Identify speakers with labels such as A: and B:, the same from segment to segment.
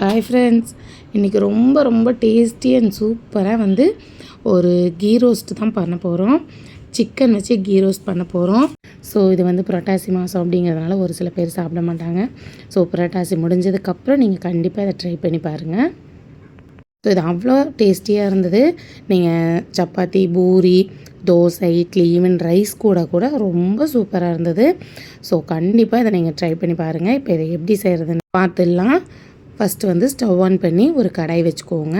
A: Hi friends இன்றைக்கி ரொம்ப ரொம்ப டேஸ்டி அண்ட் சூப்பராக வந்து ஒரு கீ ரோஸ்ட் தான் பண்ண போகிறோம் சிக்கன் வச்சு கீ ரோஸ்ட் பண்ண போகிறோம் ஸோ இது வந்து புரட்டாசி மாதம் அப்படிங்கிறதுனால ஒரு சில பேர் சாப்பிட மாட்டாங்க. ஸோ புரட்டாசி முடிஞ்சதுக்கப்புறம் நீங்கள் கண்டிப்பாக இதை ட்ரை பண்ணி பாருங்கள் ஸோ இது அவ்வளோ டேஸ்டியாக இருந்தது. நீங்கள் சப்பாத்தி பூரி தோசை இட்லி ஈவன் ரைஸ் கூட கூட ரொம்ப சூப்பராக இருந்தது. ஸோ கண்டிப்பாக இதை நீங்கள் ட்ரை பண்ணி பாருங்கள் இப்போ இதை எப்படி செய்கிறதுன்னு பார்த்துடலாம். ஃபஸ்ட்டு வந்து ஸ்டவ் ஆன் பண்ணி ஒரு கடாய் வச்சுக்கோங்க.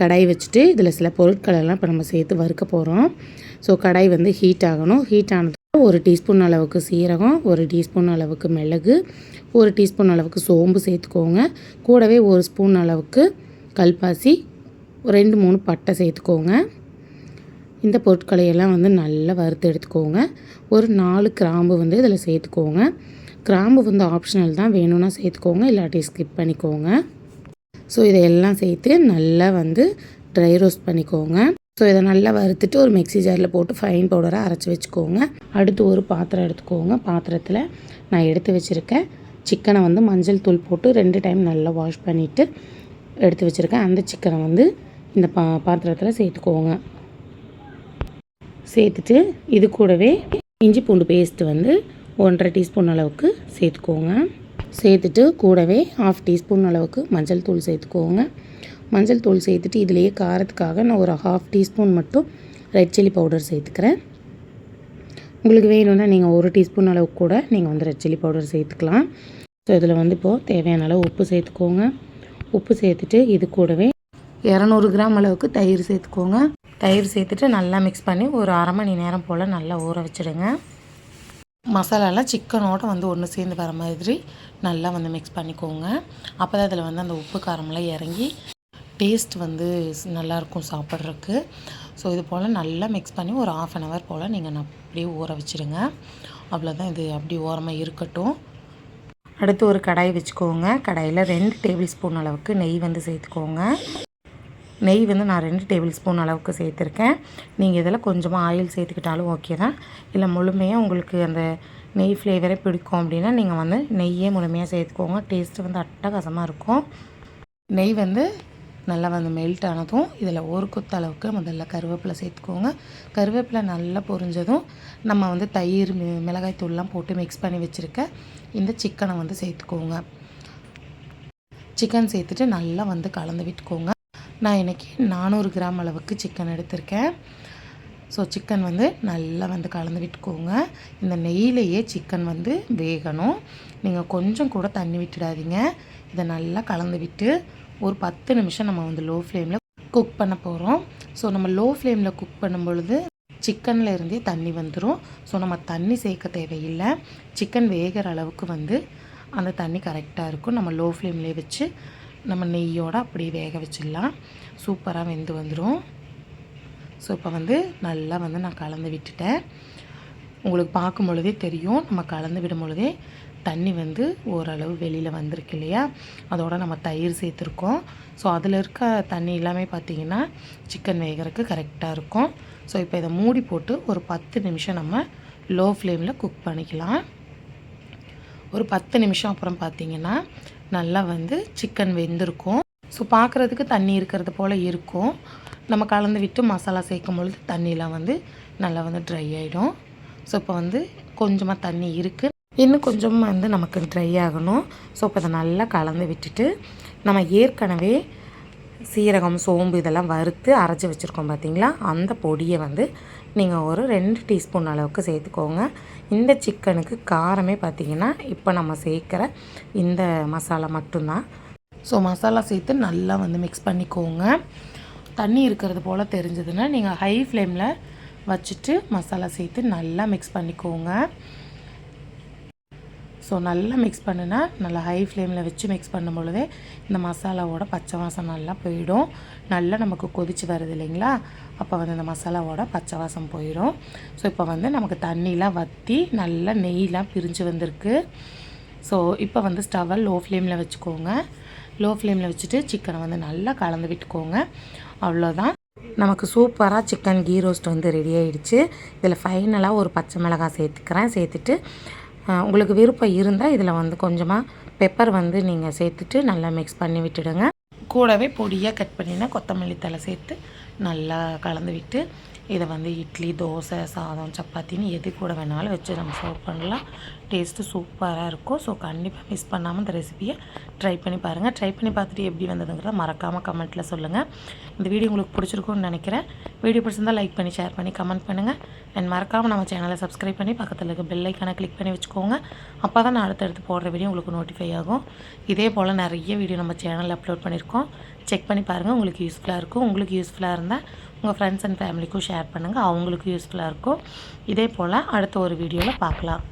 A: கடாய் வச்சுட்டு இதில் சில பொருட்களெல்லாம் இப்போ நம்ம சேர்த்து வறுக்க போகிறோம் ஸோ கடாய் வந்து ஹீட் ஆகணும். ஹீட் ஆனதுக்கு ஒரு டீஸ்பூன் அளவுக்கு சீரகம் ஒரு டீஸ்பூன் அளவுக்கு மிளகு ஒரு டீஸ்பூன் அளவுக்கு சோம்பு சேர்த்துக்கோங்க. கூடவே ஒரு ஸ்பூன் அளவுக்கு கல்பாசி ரெண்டு மூணு பட்டை சேர்த்துக்கோங்க. இந்த பொருட்களையெல்லாம் வந்து நல்லா வறுத்து எடுத்துக்கோங்க. ஒரு நாலு கிராம்பு வந்து இதில் சேர்த்துக்கோங்க. கிராம்பு வந்து ஆப்ஷனல் தான். வேணும்னா சேர்த்துக்கோங்க இல்லாட்டி ஸ்கிப் பண்ணிக்கோங்க. ஸோ இதையெல்லாம் சேர்த்து நல்லா வந்து ட்ரை ரோஸ்ட் பண்ணிக்கோங்க. ஸோ இதை நல்லா வறுத்துட்டு ஒரு மிக்ஸி ஜாரில் போட்டு ஃபைன் பவுடராக அரைச்சி வச்சுக்கோங்க. அடுத்து ஒரு பாத்திரம் எடுத்துக்கோங்க. பாத்திரத்தில் நான் எடுத்து வச்சுருக்கேன் சிக்கனை வந்து மஞ்சள் தூள் போட்டு ரெண்டு டைம் நல்லா வாஷ் பண்ணிவிட்டு எடுத்து வச்சுருக்கேன் அந்த சிக்கனை வந்து இந்த பா பாத்திரத்தில் சேர்த்துக்கோங்க. சேர்த்துட்டு இது கூடவே இஞ்சி பூண்டு பேஸ்ட்டு வந்து ஒன்றரை டீஸ்பூன் அளவுக்கு சேர்த்துக்கோங்க. சேர்த்துட்டு கூடவே ஆஃப் டீஸ்பூன் அளவுக்கு மஞ்சள் தூள் சேர்த்துக்கோங்க. மஞ்சள் தூள் சேர்த்துட்டு இதுலேயே காரத்துக்காக நான் ஒரு ஹாஃப் டீஸ்பூன் மட்டும் ரெட் சில்லி பவுடர் சேர்த்துக்கிறேன். உங்களுக்கு வேணும்னா நீங்கள் ஒரு டீஸ்பூன் அளவுக்கு கூட நீங்கள் வந்து ரெட் சில்லி பவுடர் சேர்த்துக்கலாம். ஸோ இதில் வந்து இப்போது தேவையான அளவு உப்பு சேர்த்துக்கோங்க. உப்பு சேர்த்துட்டு இது கூடவே இரநூறு கிராம் அளவுக்கு தயிர் சேர்த்துக்கோங்க. தயிர் சேர்த்துட்டு நல்லா மிக்ஸ் பண்ணி ஒரு அரை மணி நேரம் போல் நல்லா ஊற வச்சுடுங்க. மசாலாலாம் சிக்கனோட வந்து ஒன்று சேர்ந்து வர மாதிரி நல்லா வந்து மிக்ஸ் பண்ணிக்கோங்க. அப்போ தான் அதில் வந்து அந்த உப்பு காரமெல்லாம் இறங்கி டேஸ்ட் வந்து நல்லாயிருக்கும் சாப்பிட்றதுக்கு. ஸோ இது போல் நல்லா மிக்ஸ் பண்ணி ஒரு ஆஃப் அன் ஹவர் போல் நீங்கள் அப்படியே ஊற வச்சுருங்க. அவ்வளோதான் இது அப்படி ஓரமாக இருக்கட்டும். அடுத்து ஒரு கடாய் வச்சுக்கோங்க. கடாயில் ரெண்டு டேபிள் ஸ்பூன் அளவுக்கு நெய் வந்து சேர்த்துக்கோங்க. நெய் வந்து நான் ரெண்டு டேபிள் ஸ்பூன் அளவுக்கு சேர்த்துருக்கேன். நீங்கள் இதில் கொஞ்சமாக ஆயில் சேர்த்துக்கிட்டாலும் ஓகே தான். இல்லை முழுமையாக உங்களுக்கு அந்த நெய் ஃப்ளேவரே பிடிக்கும் அப்படின்னா நீங்கள் வந்து நெய்யே முழுமையாக சேர்த்துக்கோங்க. டேஸ்ட்டு வந்து அட்டகாசமாக இருக்கும். நெய் வந்து நல்லா வந்து மெல்ட் ஆனதும் இதில் ஒரு கொத்த அளவுக்கு முதல்ல கருவேப்பிலை சேர்த்துக்கோங்க. கருவேப்பிலை நல்லா பொரிஞ்சதும் நம்ம வந்து தயிர் மிளகாய் தூள்லாம் போட்டு மிக்ஸ் பண்ணி வச்சுருக்க இந்த சிக்கனை வந்து சேர்த்துக்கோங்க. சிக்கன் சேர்த்துட்டு நல்லா வந்து கலந்து விட்டுக்கோங்க. நான் இன்றைக்கி நானூறு கிராம் அளவுக்கு சிக்கன் எடுத்திருக்கேன். ஸோ சிக்கன் வந்து நல்லா வந்து கலந்து விட்டுக்கோங்க. இந்த நெய்யிலேயே சிக்கன் வந்து வேகணும். நீங்கள் கொஞ்சம் கூட தண்ணி விட்டுடாதீங்க. இதை நல்லா கலந்து விட்டு ஒரு பத்து நிமிஷம் நம்ம வந்து லோ ஃப்ளேமில் குக் பண்ண போகிறோம் ஸோ நம்ம லோ ஃப்ளேமில் குக் பண்ணும் பொழுது சிக்கனில் இருந்தே தண்ணி வந்துடும் ஸோ நம்ம தண்ணி சேர்க்க தேவையில்லை. சிக்கன் வேகிற அளவுக்கு வந்து அந்த தண்ணி கரெக்டாக இருக்கும். நம்ம லோ ஃப்ளேம்லேயே வச்சு நம்ம நெய்யோடு அப்படியே வேக வச்சிடலாம். சூப்பராக வெந்து வந்துடும் ஸோ இப்போ வந்து நல்லா வந்து நான் கலந்து விட்டுட்டேன். உங்களுக்கு பார்க்கும் பொழுதே தெரியும். நம்ம கலந்து விடும் பொழுதே தண்ணி வந்து ஓரளவு வெளியில் வந்திருக்கு இல்லையா? அதோட நம்ம தயிர் சேர்த்துருக்கோம். ஸோ அதில் இருக்க தண்ணி எல்லாமே பார்த்திங்கன்னா சிக்கன் வேகிறதுக்கு கரெக்டாக இருக்கும். ஸோ இப்போ இதை மூடி போட்டு ஒரு பத்து நிமிஷம் நம்ம லோ ஃப்ளேமில் குக் பண்ணிக்கலாம். ஒரு பத்து நிமிஷம் அப்புறம் பார்த்திங்கன்னா நல்லா வந்து சிக்கன் வெந்திருக்கும். ஸோ பார்க்குறதுக்கு தண்ணி இருக்கிறது போல் இருக்கும். நம்ம கலந்து விட்டு மசாலா சேர்க்கும் பொழுது தண்ணியெலாம் வந்து நல்லா வந்து ட்ரை ஆகிடும் ஸோ இப்போ வந்து கொஞ்சமாக தண்ணி இருக்குது இன்னும் கொஞ்சமாக வந்து நமக்கு ட்ரை ஆகணும். ஸோ இப்போ அதை நல்லா கலந்து விட்டுட்டு நம்ம ஏற்கனவே சீரகம் சோம்பு இதெல்லாம் வறுத்து அரைச்சி வச்சுருக்கோம் பார்த்தீங்களா அந்த பொடியை வந்து நீங்கள் ஒரு ரெண்டு டீஸ்பூன் அளவுக்கு சேர்த்துக்கோங்க. இந்த சிக்கனுக்கு காரமே பார்த்திங்கன்னா இப்போ நம்ம சேர்க்குற இந்த மசாலா மட்டும்தான். ஸோ மசாலா சேர்த்து நல்லா வந்து மிக்ஸ் பண்ணிக்கோங்க. தண்ணி இருக்கிறது போல் தெரிஞ்சதுன்னா நீங்கள் ஹை ஃப்ளேமில் வச்சுட்டு மசாலா சேர்த்து நல்லா மிக்ஸ் பண்ணிக்கோங்க. ஸோ நல்லா மிக்ஸ் பண்ணுனா நல்லா ஹை ஃப்ளேமில் வச்சு மிக்ஸ் பண்ணும் பொழுதே இந்த மசாலாவோட பச்சை வாசம் நல்லா போயிடும். நல்லா நமக்கு கொதிச்சு வருது இல்லைங்களா? அப்போ வந்து இந்த மசாலாவோட பச்சை வாசம் போயிடும். ஸோ இப்போ வந்து நமக்கு தண்ணிலாம் வற்றி நல்லா நெய்லாம் பிரிஞ்சு வந்திருக்கு. ஸோ இப்போ வந்து ஸ்டவ்வை லோ ஃப்ளேமில் வச்சுக்கோங்க லோ ஃப்ளேமில் வச்சுட்டு சிக்கனை வந்து நல்லா கலந்து விட்டுக்கோங்க. அவ்வளோதான். நமக்கு சூப்பராக சிக்கன் கீ ரோஸ்ட் வந்து ரெடி ஆகிடுச்சு இதில் ஃபைனலாக ஒரு பச்சை மிளகாய் சேர்த்துக்கிறேன். சேர்த்துட்டு உங்களுக்கு விருப்பம் இருந்தால் இதில் வந்து கொஞ்சமாக பெப்பர் வந்து நீங்கள் சேர்த்துட்டு நல்லா மிக்ஸ் பண்ணி விட்டுடுங்க. கூடவே பொடியாக கட் பண்ணினா கொத்தமல்லி தழை சேர்த்து நல்லா கலந்து விட்டு இதை வந்து இட்லி தோசை சாதம் சப்பாத்தின்னு எது கூட வேணாலும் வச்சு நம்ம சர்வ் பண்ணலாம். டேஸ்ட்டு சூப்பராக இருக்கும். ஸோ கண்டிப்பாக மிஸ் பண்ணாமல் இந்த ரெசிபியை ட்ரை பண்ணி பாருங்கள் ட்ரை பண்ணி பார்த்துட்டு எப்படி வந்ததுங்கிறத மறக்காமல் கமெண்ட்டில் சொல்லுங்கள் இந்த வீடியோ உங்களுக்கு பிடிச்சிருக்கும்னு நினைக்கிறேன். வீடியோ பிடிச்சிருந்தால் லைக் பண்ணி ஷேர் பண்ணி கமெண்ட் பண்ணுங்கள் அண்ட் மறக்காமல் நம்ம சேனலை சப்ஸ்கிரைப் பண்ணி பக்கத்தில் இருக்க பெல் ஐக்கானை கிளிக் பண்ணி வச்சுக்கோங்க. அப்போ தான் நான் அடுத்தடுத்து போடுற வீடியோ உங்களுக்கு நோட்டிஃபை ஆகும். இதே போல் நிறைய வீடியோ நம்ம சேனலில் அப்லோட் பண்ணியிருக்கோம். செக் பண்ணி பாருங்கள் உங்களுக்கு யூஸ்ஃபுல்லாக இருக்கும். உங்களுக்கு யூஸ்ஃபுல்லாக இருந்தால் உங்கள் ஃப்ரெண்ட்ஸ் அண்ட் ஃபேமிலிக்கும் ஷேர் பண்ணுங்கள் அவங்களுக்கும் யூஸ்ஃபுல்லாக இருக்கும். இதே போல் அடுத்த ஒரு வீடியோவில் பார்க்கலாம்.